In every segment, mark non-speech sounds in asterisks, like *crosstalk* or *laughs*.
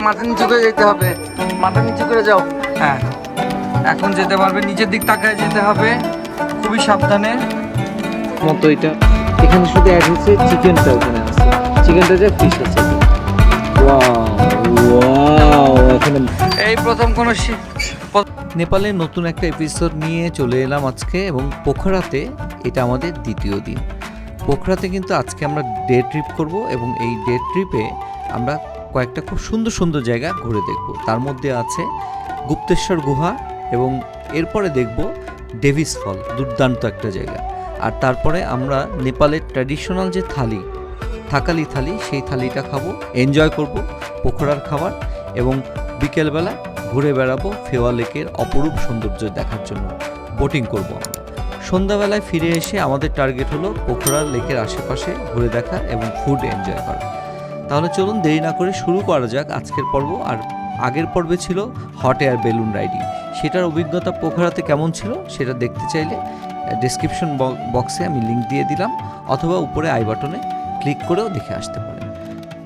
মাথা নিচু করে যেতে হবে। মাথা নিচু করে যাও। হ্যাঁ। এখন যেতে পারবে নিচের দিক তাকায় যেতে হবে। খুবই সাবধানে। মতো এটা এখানে শুধু অ্যাড হচ্ছে চিকেনটা ওখানে আছে। চিকেনটা যে ফিশ আছে। ওয়াও ওয়াও এই প্রথম কোনো নেপালের নতুন একটা এপিসোড নিয়ে চলে এলাম আজকে এবং পোখরাতে এটা আমাদের দ্বিতীয় দিন। পোখরাতে কিন্তু আজকে আমরা ডে ট্রিপ করব এবং এই ডে ট্রিপে আমরা কয়েকটা খুব সুন্দর সুন্দর জায়গা ঘুরে দেখব। তার মধ্যে আছে গুপ্তেশ্বর গুহা এবং এরপরে দেখব ডেভিস ফল, দুর্দান্ত একটা জায়গা। আর তারপরে আমরা নেপালের ট্র্যাডিশনাল যে থালি, থাকালি থালি, সেই থালিটা খাব এনজয় করব পোখরার খাবার এবং বিকেলবেলা ঘুরে বেড়াবো ফেওয়া লেকের অপরূপ সৌন্দর্য দেখার জন্য। বোটিং করব আমরা। সন্ধ্যাবেলায় ফিরে এসে আমাদের টার্গেট হলো পোখরার লেকের আশেপাশে ঘুরে দেখা এবং ফুড এনজয় করা। তাহলে চলুন দেরি না করে শুরু করা যাক আজকের পর্ব। আর আগের পর্বে ছিল হট এয়ার বেলুন রাইডিং। সেটার অভিজ্ঞতা পোখরাতে কেমন ছিল সেটা দেখতে চাইলে ডিসক্রিপশন বক্সে আমি লিংক দিয়ে দিলাম, অথবা উপরে আই বাটনে ক্লিক করেও দেখে আসতে পারেন।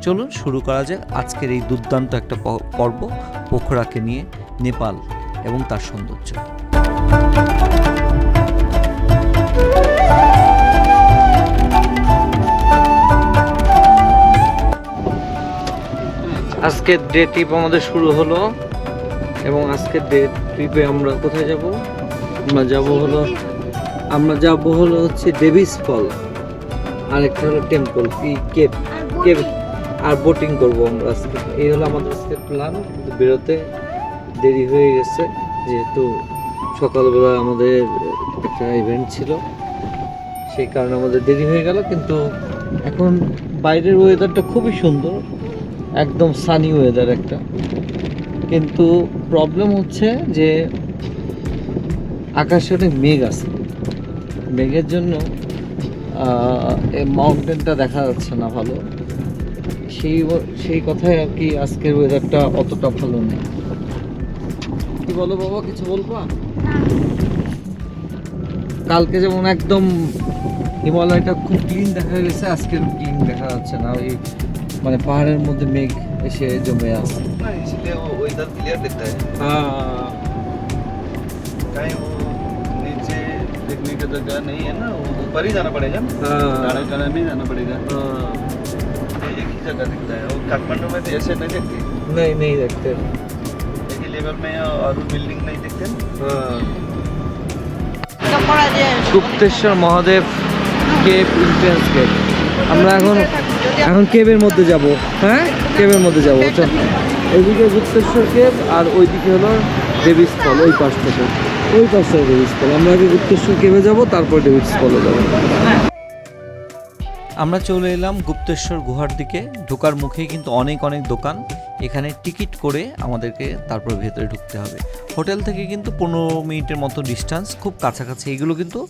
চলুন শুরু করা যাক আজকের এই দুর্দান্ত একটা পর্ব পোখরাকে নিয়ে নেপাল এবং তার সৌন্দর্য। আজকের ডে ট্রিপ আমাদের শুরু হলো এবং আজকের ডে ট্রিপে আমরা কোথায় যাব? আমরা যাব হলো আমরা যাব হলো হচ্ছে ডেভিস ফল আর একটা হলো টেম্পল কি কেপ কেপ আর বোটিং করব আমরা আজকে। এই হলো আমাদের আজকে প্ল্যান বেরোতে দেরি হয়ে গেছে যেহেতু সকালবেলা আমাদের একটা ইভেন্ট ছিল সেই কারণে আমাদের দেরি হয়ে গেল কিন্তু এখন বাইরের ওয়েদারটা খুবই সুন্দর। একদম সানি ওয়েদার একটা। কিন্তু প্রবলেম হচ্ছে যে আকাশে অনেক মেঘ আছে। মেঘের জন্য মাউন্টেনটা দেখা যাচ্ছে না ভালো। সেই সেই কথাই আর কি আজকের ওয়েদারটা অতটা ভালো নেই। কি বলো বাবা কিছু বলবা? কালকে যেমন একদম হিমালয়টা খুব ক্লিন দেখা গেছে আজকের ক্লিন দেখা যাচ্ছে না। ওই মানে পাহাড়ের মধ্যে মেঘ এসে জমে আছে इसलिए वो इधर क्लियर दिखता है হ্যাঁ कहीं वो नीचे देखने की जगह नहीं है ना वो ऊपर ही जाना पड़ेगा ना टाड़ा टाड़ा नहीं जाना पड़ेगा ये एक ही जगह दिखता है और काठमांडू में तो ऐसे नहीं दिखती नहीं नहीं देखते एक ही लेवल में और बिल्डिंग नहीं दिखते ना Gupteswar Mahadev cave entrance gate আমরা এখন এখন কেবের মধ্যে যাব। হ্যাঁ? কেবের মধ্যে যাব, চল। ওইদিকে গুপ্তেশ্বর কেব আর ওইদিকে হলো দেবীস্থল, ওই পাশ থেকে। ওই পাশে দেবী স্থল আমরা আগে গুপ্তেশ্বর কেবে যাব, তারপর দেবী স্থলে যাব। আমরা চলে এলাম গুপ্তেশ্বর গুহার দিকে। ঢোকার মুখে কিন্তু অনেক অনেক দোকান। এখানে টিকিট করে আমাদেরকে তারপর ভেতরে ঢুকতে হবে। হোটেল থেকে কিন্তু পনেরো মিনিটের মতো ডিস্টেন্স, খুব কাছাকাছি। এগুলো কিন্তু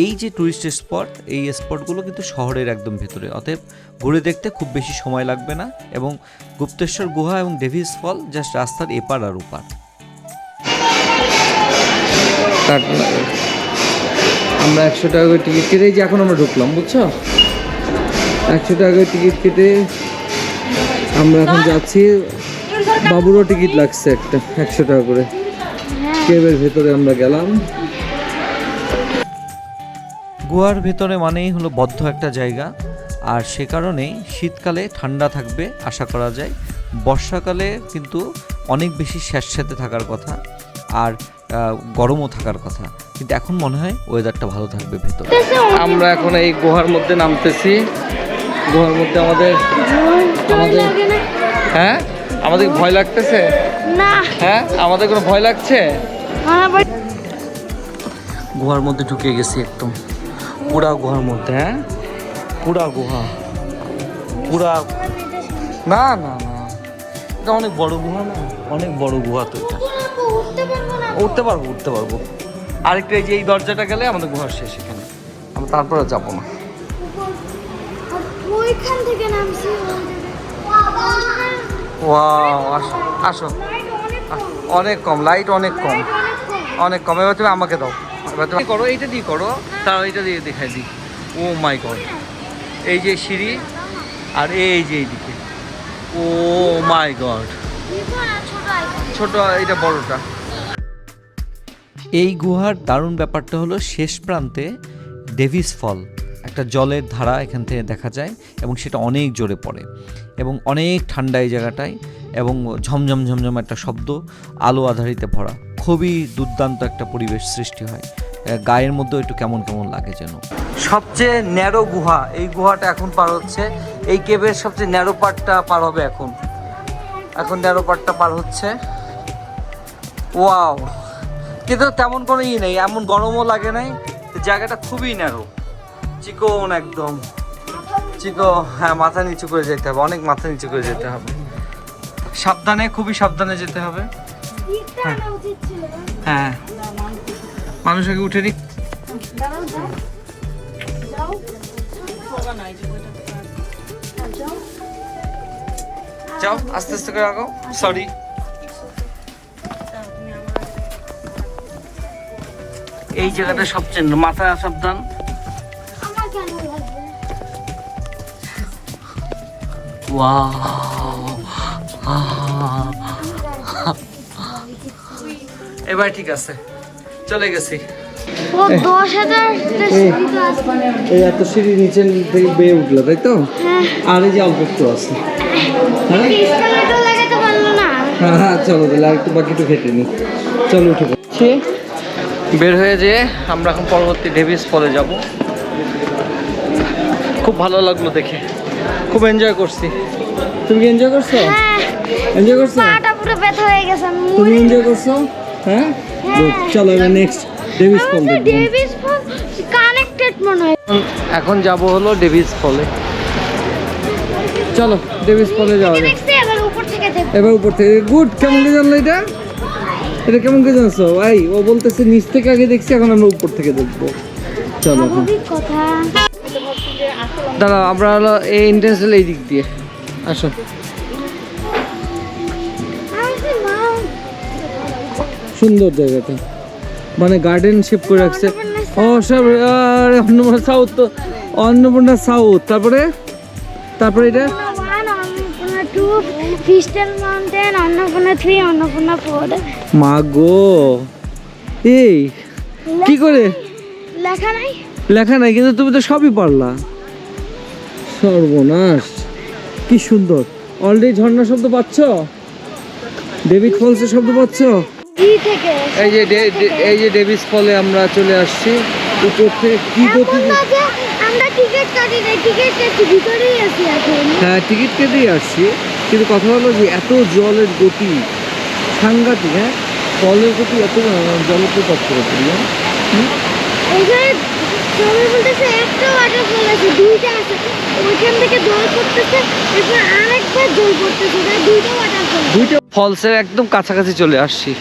এই যে টুরিস্ট স্পট এই স্পটগুলো কিন্তু শহরের একদম ভেতরে। অতএব ঘুরে দেখতে খুব বেশি সময় লাগবে না এবং গুপ্তেশ্বর গুহা এবং ডেভিস ফল জাস্ট রাস্তার এপার আর ওপার। আমরা একশো টাকা করে টিকিট কেটে যে এখন আমরা ঢুকলাম বুঝছ? একশো টাকা করে টিকিট কেটে আমরা এখন যাচ্ছি। বাবুরও টিকিট লাগছে একটা একশো টাকা করে। কেবের ভেতরে আমরা গেলাম। গুহার ভেতরে মানেই হলো বদ্ধ একটা জায়গা। আর সে কারণেই শীতকালে ঠান্ডা থাকবে আশা করা যায়। বর্ষাকালে কিন্তু অনেক বেশি স্যাঁতস্যাঁতে থাকার কথা আর গরমও থাকার কথা। কিন্তু এখন মনে হয় ওয়েদারটা ভালো থাকবে ভেতরে। আমরা এখন এই গুহার মধ্যে নামতেছি। গুহার মধ্যে আমাদের আমাদের হ্যাঁ? আমাদের ভয় লাগতেছে? না। হ্যাঁ? আমাদের কোনো ভয় লাগছে? গুহার মধ্যে ঢুকে গেছি একদম। পুরা গুহার মধ্যে হ্যাঁ? পুরা গুহা। পুরা না না না। এটা অনেক বড় গুহা না? অনেক বড় গুহা তো এটা। উঠতে পারব উঠতে পারব উঠতে পারব। আরেকটা এই যে এই দরজাটা গেলে আমাদের গুহার শেষ এখানে। আমরা তারপরে যাব না। ওইখান থেকে নামছি। ওয়াও আসো আসো। অনেক কম। লাইট অনেক কম। অনেক কম। এবার তুমি আমাকে দাও। করো, এইটা দিয়ে করো। তাও এইটা দিয়ে দেখাই দিই। Oh my god. এই যে সিঁড়ি, আর এই যে এইদিকে। Oh my god. ছোট এটা বড়টা। এই গুহার দারুণ ব্যাপারটা হলো শেষ প্রান্তে ডেভিস ফল, একটা জলের ধারা এখান থেকে দেখা যায় এবং সেটা অনেক জোরে পড়ে এবং অনেক ঠান্ডা এই জায়গাটায়। এবং ঝমঝম ঝমঝম একটা শব্দ আলো আধারিতে ভরা। খুবই দুর্দান্ত একটা পরিবেশ সৃষ্টি হয়। গায়ের মধ্যেও একটু কেমন কেমন লাগে যেন। সবচেয়ে ন্যারো গুহা, এই গুহাটা এখন পার হচ্ছে, এই কেবের সবচেয়ে ন্যারো পার্টটা পার হবে এখন। এখন ন্যারো পার্টটা পার হচ্ছে। ওয়াও! কিন্তু তেমন কোনো ই নেই, এমন গরমও লাগে নাই। জায়গাটা খুবই ন্যারো। চিকন একদম। চিকো হ্যাঁ মাথা নিচু করে যেতে হবে, অনেক মাথা নিচু করে যেতে হবে। সাবধানে খুবই সাবধানে যেতে হবে। ছিল। হ্যাঁ। মানুষ আগে উঠে নিক। যাও। আস্তে আস্তে করে আগাও। সরি এই জায়গাটা সবচেয়ে মাথা সাবধান। লাগবে? *laughs* এবার ঠিক আছে। চলে গেছি। এই এত সিঁড়ি নিচে থেকে বেয়ে উঠল তাই তো? আর এই যে অল্প একটু আছে। হ্যাঁ? হ্যাঁ হ্যাঁ চলো তাহলে আর একটু বাকি একটু খেটে নি। চলো উঠে বের হয়ে যেয়ে আমরা এখন পরবর্তী ডেভিস ফলে যাব। খুব ভালো লাগল দেখে। খুব এনজয় করছি। তুমি কি এনজয় করছ? হ্যাঁ। এনজয় করছ? পাটা পুরো ব্যথা হয়ে গেছে তুমি এনজয় করছ? হ্যাঁ? Good. চলো এবার নেক্সট ডেভিস ফল ডেভিস ফোন কানেক্টেড মনে হয়। এখন- যাব হলো ডেভিস ফলে চলো ডেভিস ফলে যাওয়া যাক। এবার উপর থেকে দেখ এবার উপর থেকে। গুড কেমন করে জানলো এটা? এটা কেমন করে জানছো? ভাই ও বলতেছে নিচ থেকে আগে দেখছি এখন আমরা উপর থেকে দেখব। চলো দাঁড়াও আমরা হলো এই এন্ট্রেন্স হলো এই দিক দিয়ে। আসো। সুন্দর জায়গাটা। মানে গার্ডেন শেপ করে রাখছে। ও সব আরে অন্নপূর্ণা সাউথ তো অন্নপূর্ণা সাউথ তারপরে? তারপরে এটা? মা গো। এই কি করে? লেখা নাই? লেখা নাই কিন্তু তুমি তো সবই পারলা। সর্বনাশ। কি সুন্দর। অলরেডি ঝর্ণা শব্দ পাচ্ছ? ডেভিড ফলসের শব্দ পাচ্ছ? এই যে এই যে ডেভিস ফলে আমরা চলে আসছি। উপর থেকে কি গতি আমরা টিকিট কাটি নাই টিকিট কাটি ভিতরেই আছি এখন। হ্যাঁ টিকিট কেটেই আসছি। কিন্তু কথা হলো যে এত জলের গতি সাংঘাতিক হ্যাঁ? জলের গতি এত জলপ্রপাত করে তুলি ওইখানে সবাই বলতেছে একটা ওয়াটারফল আছে দুইটা আছে। ওইখান থেকে জল পড়তেছে এরপর আরেকবার জল পড়তেছে দুইটা ওয়াটারফল দুইটা ফলসের একদম কাছাকাছি চলে আসছি।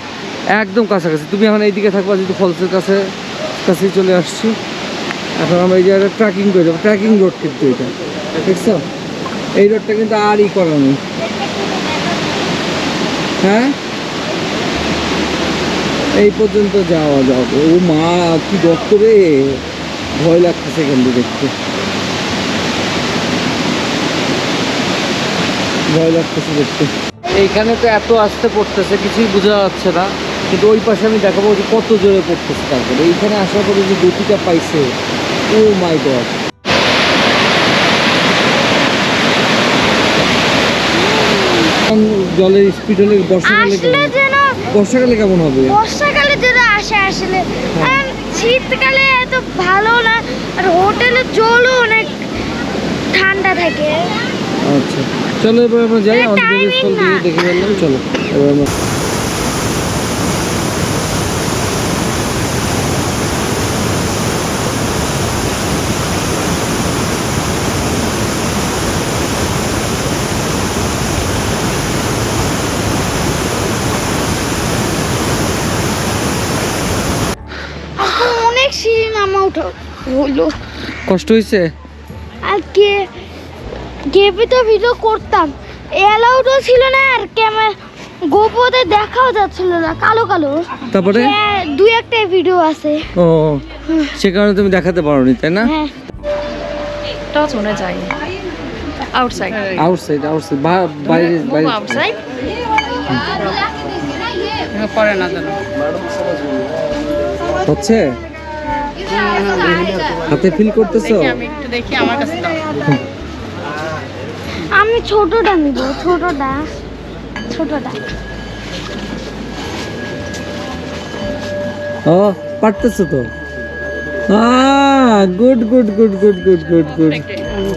একদম কাছাকাছি। তুমি এখন এইদিকে থাকবা যদি ফলসের কাছে কাছে চলে আসছি। এখন আমরা এই জায়গাটা ট্রেকিং করে যাব। ট্রেকিং রোড কিন্তু এটা। দেখছ? এই রোডটা কিন্তু আর ই করা নেই। হ্যাঁ? এই পর্যন্ত যাওয়া যাবে। ও মা, কি গর্ত রে। ভয় লাগতেছে এখান থেকে দেখতে। ভয় লাগতেছে দেখতে। এইখানে তো এত আসতে পড়তেছে কিছুই বোঝা যাচ্ছে না। কিন্তু ওই পাশে আমি দেখাবো যে কত জোরে পড়তেছে তারপরে। এইখানে আসার পরে যে গতিটা পাইছে ও মাই গড। জলের স্পিড হলে বর্ষাকালে বর্ষাকালে কেমন হবে? বর্ষাকালে যেন আসে আসলে। আর শীতকালে এত ভালো না আর হোটেলের জলও অনেক ঠান্ডা থাকে। আচ্ছা। চলো এবার আমরা যাই আমাদের স্থল না। দেখে ফেললাম চলো এবার আমরা অনেক সিঁড়ি নামা উঠা হলো। কষ্ট হয়েছে আর গেভিতে ভিডিও করতাম। অ্যালাউডও ছিল না আর ক্যামেরা গোপোতে দেখাও যাচ্ছিল না কালো কালো। তারপরে? হ্যাঁ, দুই একটা ভিডিও আছে। ও সে কারণে তুমি দেখাতে পারোনি তাই না? হ্যাঁ। টচ মনে যায়। আউটসাইড আউটসাইড আউটসাইড বাইরে বাইরে। আউটসাইড হ্যাঁ, পরে না জানো। হচ্ছে? হাতে ফিল করতেছো? আমি একটু দেখি আমার কাছে আমি ছোটটা নিব ছোটটা ছোটটা ও পারতেছো তো good good good good good good good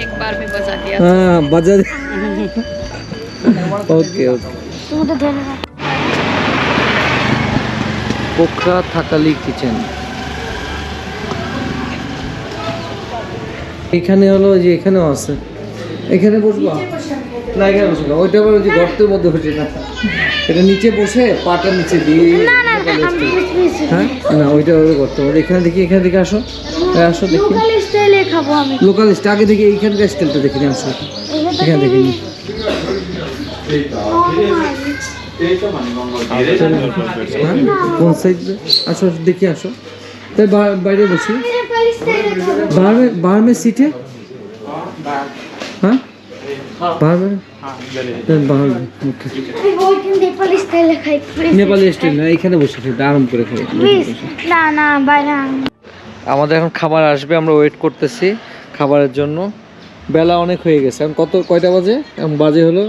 एक बार में बजा दिया হ্যাঁ বাজার ওকে ওকে তুমি তো ধরে রাখ পোখরা থাকালি কিচেন এখানে হলো যে এখানেও আছে এখানে বসবো? না এখানে বসবো। ওইটা আবার ওই যে গর্তের মধ্যে হচ্ছে না। এটা নিচে বসে পাটা নিচে দিয়ে না না না আমি বুঝতেছি হ্যাঁ? না ওইটা ওই গর্ত মধ্যে এখানে দেখি এখানে দেখে আসো। আসো দেখি। লোকাল স্টাইলে খাব আমি। লোকাল স্টাইল আগে দেখি এইখানকার স্টাইলটা দেখি নিয়ে আসো। এখানে দেখি। হ্যাঁ? কোন সাইড আসো আসো, দেখি আসো। তাই বাইরে বসি। লোকাল স্টাইলে খাব। হ্যাঁ? আমাদের এখন খাবার আসবে আমরা ওয়েট করতেছি খাবারের জন্য। বেলা অনেক হয়ে গেছে এখন কত কয়টা বাজে? বাজে হলো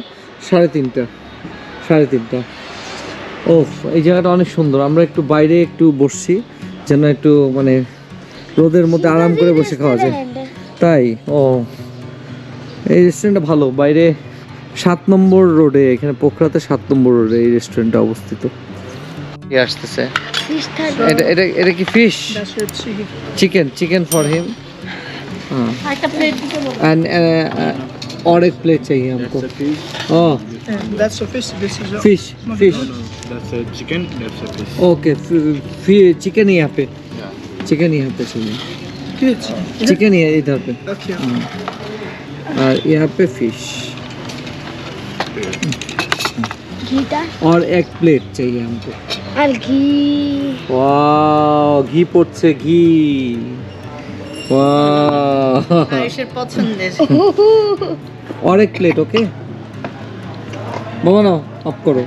সাড়ে তিনটা সাড়ে তিনটা। ও এই জায়গাটা অনেক সুন্দর আমরা একটু বাইরে একটু বসছি যেন একটু মানে রোদের মধ্যে আরাম করে বসে খাওয়া যায়। তাই ও। এই রেস্টুরেন্টটা ভালো বাইরে সাত নম্বর রোডে এখানে পোখরাতে সাত নম্বর রোডে এই রেস্টুরেন্টটা অবস্থিত কি আসতেছে ফিশ থাকবে এটা এটা এটা কি fish chicken chicken for him हाँ একটা প্লেট দিতে বলো एंड uh, और एक प्लेट चाहिए हमको oh That's a fish. This is a fish fish That's a chicken. That's a fish. Okay chicken यहाँ पे चिकन यहाँ पे चाहिए Kids. चिकन ये इधर पे Okay. और यहाँ पे फिश ঘিটা और एक प्लेट चाहिए हमको আর ঘি वाह घी পড়ছে ঘি वाह আয়েশের পছন্দের और एक प्लेट ओके বাবা নাও অফ করো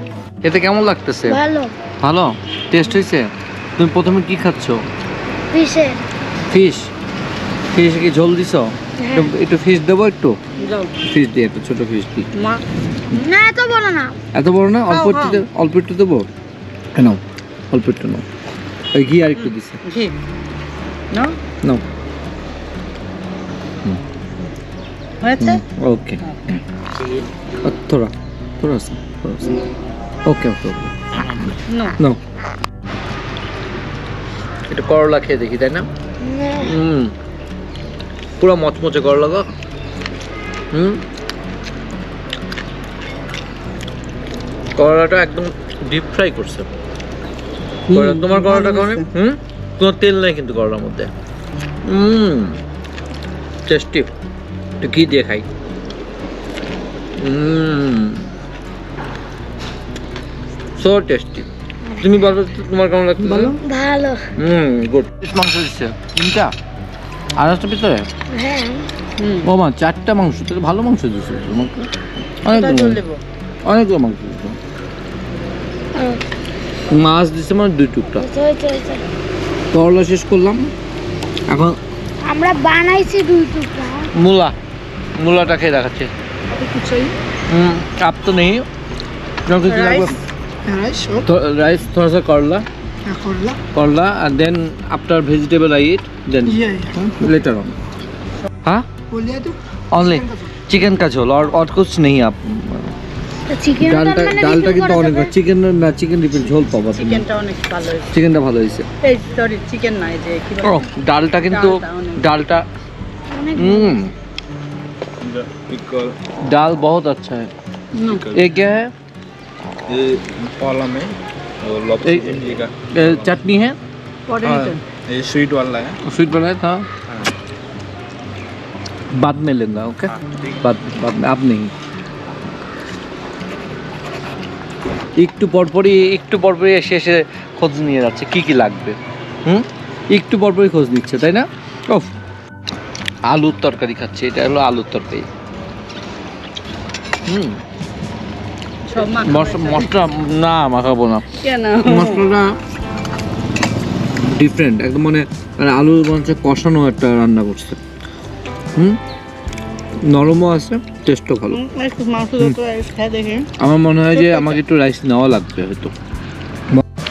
এতে কেমন লাগতেছে ভালো ভালো টেস্ট হয়েছে তুমি প্রথমে কি খাচ্ছ ফিশের ফিশ ফিশ কি ঝোল দিছ একটু- একটু দেবো একটু? যাও। দিয়ে একটু ছোট ফিশ দিই। এত বড় না। এত বড় অল্প একটু অল্প একটু দেবো? হ্যাঁ, নাও অল্প একটু নাও। ওই ঘি আর একটু দিছে। না নাও। ওকে। থোড়া থোড়া আছে ওকে ওকে ওকে। না নাও। এটা করলা খেয়ে দেখি তাই না? হুম। পুরো মচমচে করলা গো হুম? করলাটা একদম ডিপ ফ্রাই করছে। তোমার করলাটা কেমন হুম? কোনো তেল নেই কিন্তু করলার মধ্যে। হুম। টেস্টি একটু ঘি দিয়ে খাই। হুম। সো টেস্টি তুমি বলো তোমার কেমন লাগছে? ভালো। হুম গুড মাংস দিচ্ছে তিনটা? আড়াইশো ভিতরে? হ্যাঁ। ও মা চারটা মাংস তো ভালো মাংস দিয়েছে তোমাকে অনেক অনেকগুলো মাংস মাছ দিচ্ছে মানে দুই টুকটা করলা শেষ করলাম। এখন আমরা বানাইছি দুই টুকটা মূলা। মূলাটা খেয়ে দেখাচ্ছে। আপ তো নেই। হ্যাঁ, রাইস। থোড়া করলা। Oh. तो राइस थोड़ा सा करला Yeah, korla. करला and then after vegetable I eat then Yeah, yeah. later on हाँ बोलिए तो. ओनली चिकन का झोल और और कुछ नहीं आप চিকেন ডালটা ডালটা কিন্তু অনেক চিকেন না চিকেন রিপিট ঝোল পাবা তুমি চিকেনটা অনেক ভালো হয়েছে চিকেনটা ভালো হয়েছে এই সরি চিকেন না এই যে কি ও বলে ডালটা কিন্তু ডালটা অনেক- ডালটা हम्म दाल बहुत अच्छा है ये क्या है ये पाला में और लॉपसी एक- भिंडी का ये चटनी है পরে हाँ, নিতে ये स्वीट वाला है स्वीट बनाया था बाद में लेना ओके बाद बाद में अब नहीं একটু পরপরই একটু পরপরই এসে এসে খোঁজ নিয়ে যাচ্ছে কি কি লাগবে হুম একটু পরপরই খোঁজ নিচ্ছে তাই না ও আলুর তরকারি খাচ্ছে এটা হলো আলুর তরকারি হুম সব মাখা মশলা মশলা না মাখাবো না। মশলাটা ডিফারেন্ট একদম মানে মানে আলু মনে কষানো একটা রান্না করছে। হুম? নরমও আছে টেস্টও ভালো। আমার মনে হয় যে আমাকে একটু রাইস নেওয়া লাগবে হয়তো।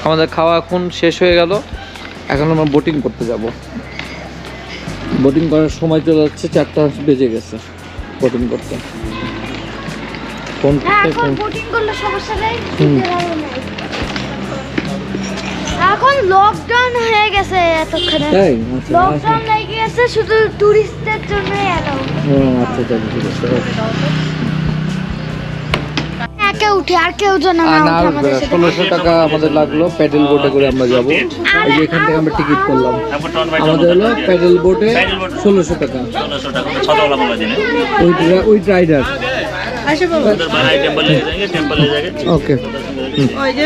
আমাদের খাওয়া এখন শেষ হয়ে গেল। এখন আমরা বোটিং করতে যাব। বোটিং করার সময় চলে যাচ্ছে চারটা বেজে গেছে বোটিং করতে। কোন হ্যাঁ, এখন বোটিং করলে সমস্যা এখন লকডাউন হয়ে গেছে এতক্ষণে। লকডাউন আচ্ছা, আচ্ছা। লেগে গেছে শুধু টুরিস্টদের জন্য এলাও আচ্ছা আচ্ছা হ্যাঁ, উঠে আর কেউ যেন না আমাদের টাকা আমাদের লাগল প্যাডেল বোটে করে আমরা যাব। এই যে এখান থেকে আমরা টিকিট করলাম। আমাদের হলো প্যাডেল বোটে 1600 টাকা। 1600 টাকা ওই ওই রাইডার ওকে ওই যে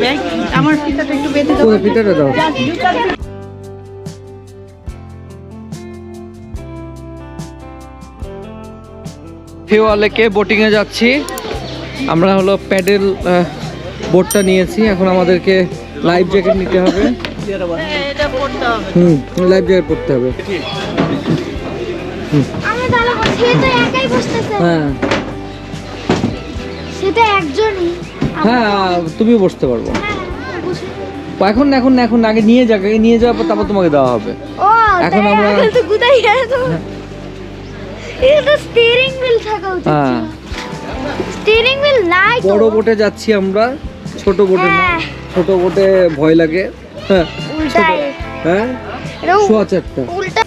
ব্যাগ আমার ফিতাটা একটু বেঁধে দাও। ফিতাটা দাও। ফিওয়ালেকে বোটিংয়ে যাচ্ছি? আমরা হলো প্যাডেল বোটটা নিয়েছি। এখন আমাদেরকে লাইফ জ্যাকেট নিতে হবে। হ্যাঁ, হুম লাইফ জ্যাকেট পরতে হবে। হ্যাঁ। সে তো একজনই আমি- হ্যাঁ তুমিও বসতে পারবো হ্যাঁ, বসে- এখন না, এখন না, এখন না, আগে নিয়ে যাক আগে নিয়ে যাওয়ার পর তারপর তোমাকে দেওয়া হবে ও এখন তাই আমরা- আমি তো কোথায় গেছো এটা তো স্টিয়ারিং হুইল থাকা উচিত হ্যাঁ স্টিয়ারিং হুইল নাই তো বড় বোটে যাচ্ছি আমরা ছোট বোটে না হ্যাঁ। ছোট বোটে ভয় লাগে হ্যাঁ উল্টাই হ্যাঁ এটা উ- শোয়া চারটা উল্টা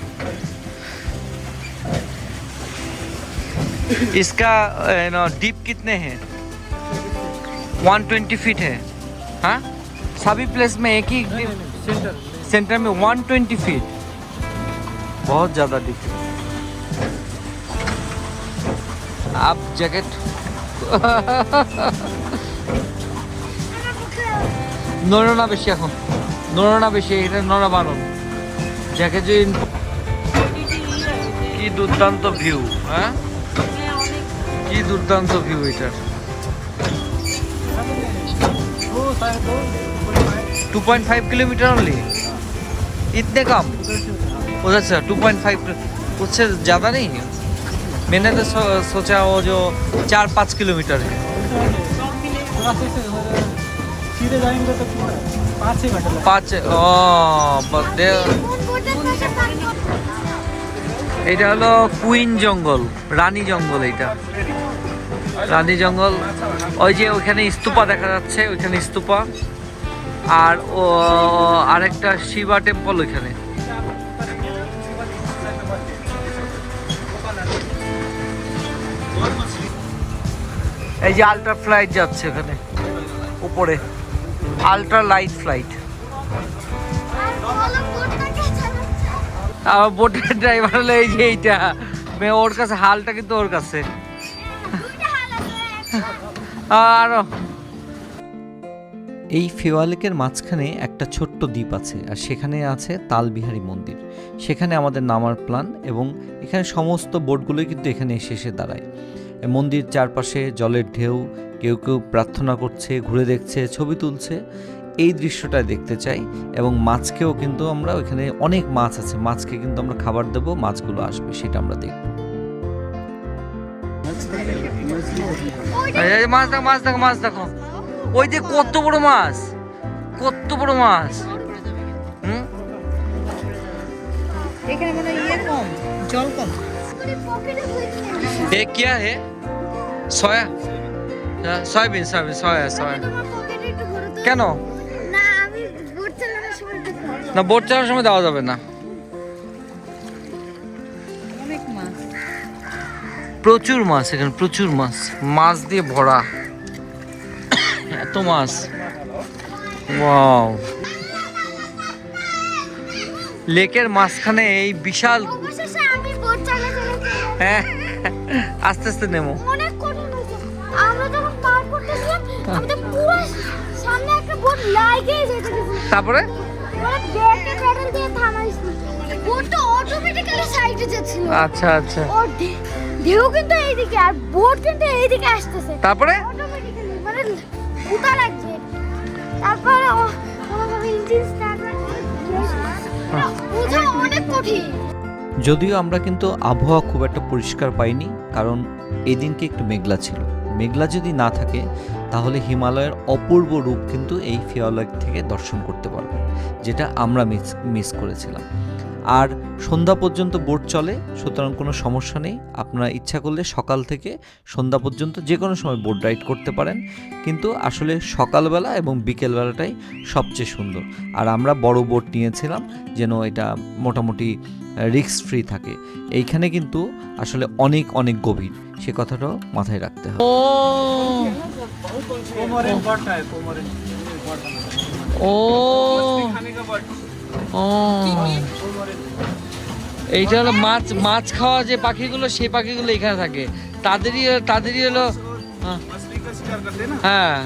इसका नो डीप कितने हैं 120 फीट है हाँ सभी प्लेस में एक ही सेंटर सेंटर में 120 फीट बहुत ज़्यादा डीप है आप जैकेट নড়ো না বেশি এখন নড়ো না বেশি এটা নড়া বারণ জ্যাকেট যদি কি দুর্দান্ত ভিউ হ্যাঁ কি দুর্দান্ত ভিউ এটার two point five kilometre only इतने कम उधर से टू पॉइंट फाइव उससे ज़्यादा नहीं है मैंने तो सो, सोचा वो जो चार पाँच किलोमीटर है पाँच ओ but there- এটা হলো কুইন জঙ্গল রানী জঙ্গল এটা রানী জঙ্গল। ওই যে ওইখানে স্তূপা দেখা যাচ্ছে, ওইখানে স্তূপা আর ও, আরেকটা শিবা টেম্পল ওইখানে। এই যে আল্ট্রা ফ্লাইট যাচ্ছে ওখানে, উপরে। আল্ট্রা লাইট ফ্লাইট বোটের ড্রাইভার হলো এই যে এইটা। ওর কাছে, হালটা কিন্তু ওর কাছে। আরও এই ফেওয়ালেকের মাঝখানে একটা ছোট্ট দ্বীপ আছে, আর সেখানে আছে তালবিহারী মন্দির। সেখানে আমাদের নামার প্ল্যান এবং এখানে সমস্ত বোটগুলোই কিন্তু এখানে এসে এসে দাঁড়ায়। মন্দির চারপাশে জলের ঢেউ, কেউ কেউ প্রার্থনা করছে, ঘুরে দেখছে, ছবি তুলছে। এই দৃশ্যটা দেখতে চাই এবং মাছকেও কিন্তু আমরা ওইখানে অনেক মাছ আছে। মাছকে কিন্তু আমরা খাবার দেবো, মাছগুলো আসবে, সেটা আমরা দেখব। মাছ দেখো মাছ দেখো মাছ দেখো। ওই দিকে কত বড় মাছ কত বড় মাছ। হুম? কম হে সয়া সয়াবিন সয়াবিন কেন? না বোট চালানোর সময় দেওয়া যাবে না। প্রচুর মাছ এখানে প্রচুর মাছ। মাছ দিয়ে ভরা। এত মাছ। ওয়াও। লেকের মাঝখানে এই বিশাল হ্যাঁ। আস্তে আস্তে নেমো। তারপরে? মানে আচ্ছা আচ্ছা। ঢেউ কিন্তু এইদিকে আর বোট কিন্তু এইদিকে আসতেছে। তারপরে? অটোমেটিক্যালি মানে ভূতা লাগছে। তারপরে ইঞ্জিন স্টার্ট বুঝা অনেক কঠিন। যদিও আমরা কিন্তু আবহাওয়া খুব একটা পরিষ্কার পাইনি কারণ এদিনকে একটু মেঘলা ছিল। মেঘলা যদি না থাকে তাহলে হিমালয়ের অপূর্ব রূপ কিন্তু এই ফিওলেক থেকে দর্শন করতে পারবে যেটা আমরা মিস মিস করেছিলাম। আর সন্ধ্যা পর্যন্ত বোট চলে সুতরাং কোনো সমস্যা নেই। আপনারা ইচ্ছা করলে সকাল থেকে সন্ধ্যা পর্যন্ত যে কোনো সময় বোট রাইড করতে পারেন। কিন্তু আসলে সকালবেলা এবং বিকেলবেলাটাই সবচেয়ে সুন্দর। আর আমরা বড় বোট নিয়েছিলাম যেন এটা মোটামুটি রিক্স ফ্রি থাকে। এইখানে কিন্তু আসলে অনেক অনেক গভীর। সে কথাটাও মাথায় রাখতে হবে। ও। ও। ও। এইটা হলো মাছ মাছ খাওয়া যে পাখিগুলো সেই পাখিগুলো এখানে থাকে। তাদেরই তাদেরই হলো হ্যাঁ।, হ্যাঁ।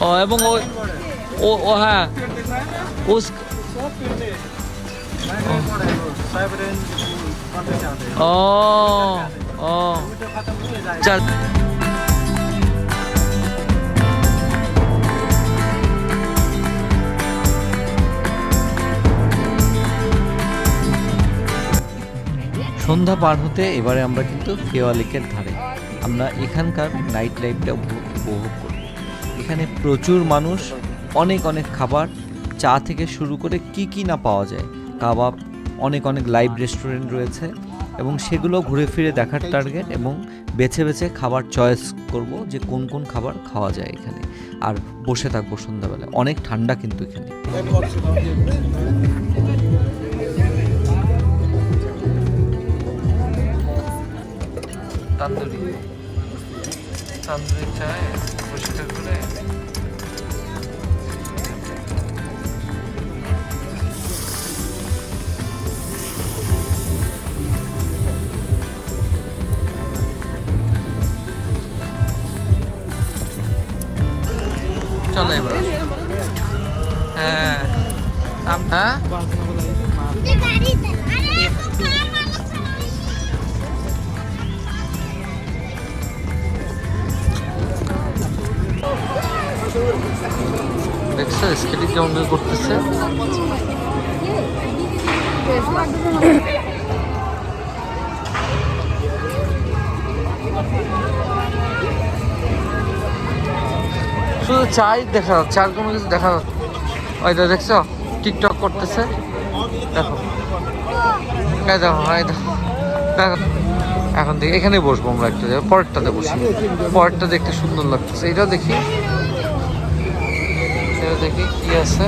ও এবং ও ও হ্যাঁ। উস ও। ও। চল সন্ধ্যা পার হতে এবারে আমরা কিন্তু ফেওয়া লেকের ধারে। আমরা এখানকার নাইট লাইফটা উপভোগ করব। এখানে প্রচুর মানুষ, অনেক অনেক খাবার, চা থেকে শুরু করে কি কি না পাওয়া যায়, কাবাব, অনেক অনেক লাইভ রেস্টুরেন্ট রয়েছে এবং সেগুলো ঘুরে ফিরে দেখার টার্গেট এবং বেছে বেছে খাবার চয়েস করব যে কোন কোন খাবার খাওয়া যায় এখানে। আর বসে থাকব সন্ধ্যাবেলা অনেক ঠান্ডা কিন্তু এখানে। তান্দুরি। তান্দুরি চায় পরিষ্কার করে হ্যাঁ। হ্যাঁ? চাই, দেখা যাচ্ছে। আর কোনো কিছু দেখা যাচ্ছে ওইটা দেখছ টিকটক করতেছে। দেখো। এই দেখো দেখো। এখন দেখি এখানে বসবো আমরা একটা। জায়গায় পরেরটাতে বসি। পরেরটা দেখতে সুন্দর লাগতেছে। এটাও দেখি। এটা দেখি কি আছে।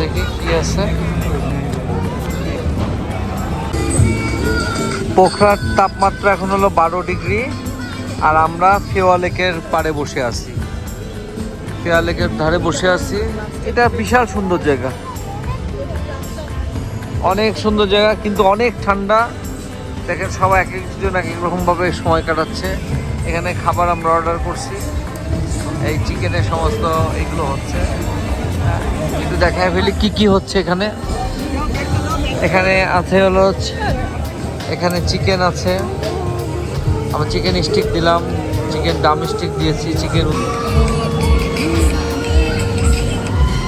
দেখি কি আছে। পোখরার তাপমাত্রা এখন হলো বারো ডিগ্রি। আর আমরা ফেওয়া লেকের পাড়ে বসে আছি। ফেওয়া লেকের ধারে বসে আছি। এটা বিশাল সুন্দর জায়গা। অনেক সুন্দর জায়গা, কিন্তু অনেক ঠান্ডা। দেখেন সবাই এক একজন এক এক রকমভাবে সময় কাটাচ্ছে। এখানে খাবার আমরা অর্ডার করছি। এই চিকেনের সমস্ত এগুলো হচ্ছে। একটু দেখায় ফেলি কি কি হচ্ছে এখানে। এখানে আছে হলো এখানে চিকেন আছে। আমরা চিকেন স্টিক দিলাম চিকেন ডাম স্টিক দিয়েছি চিকেন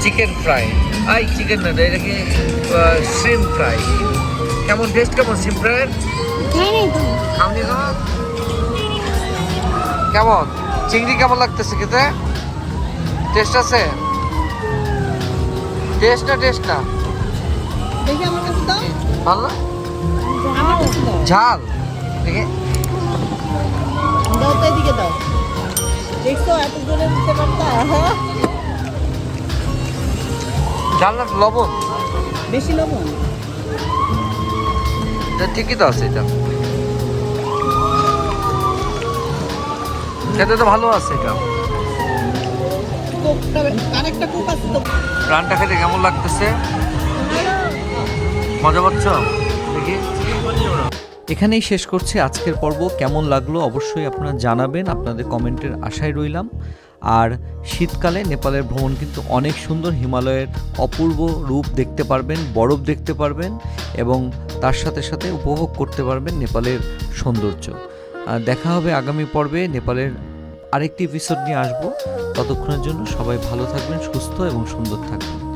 চিকেন ফ্রাই আই চিকেন না এটাকে শ্রিম ফ্রাই কেমন টেস্ট কেমন শ্রিম ফ্রাইয়ের তো। কেমন? চিংড়ি কেমন লাগতেছে খেতে? টেস্ট আছে? টেস্ট না টেস্ট না? দেখি আমার কাছে দাও। ভালো ঝাল। দেখে। দাও তো এদিকে দাও। দেখছ এত জোরে দিতে পারতা? ঝাল লবণ? বেশি লবণ? ঠিকই তো আছে এটা। খেতে তো ভালো আছে এটা। রানটা খেতে কেমন লাগতেছে? মজা পাচ্ছ? দেখি। এখানেই শেষ করছি আজকের পর্ব। কেমন লাগল অবশ্যই আপনারা জানাবেন, আপনাদের কমেন্টের আশায় রইলাম। আর শীতকালে নেপালের ভ্রমণ কিন্তু অনেক সুন্দর, হিমালয়ের অপূর্ব রূপ দেখতে পারবেন, বরফ দেখতে পারবেন এবং তার সাথে সাথে উপভোগ করতে পারবেন নেপালের সৌন্দর্য। দেখা হবে আগামী পর্বে, নেপালের আরেকটি এপিসোড নিয়ে আসব। ততক্ষণের জন্য সবাই ভালো থাকবেন, সুস্থ এবং সুন্দর থাকবেন।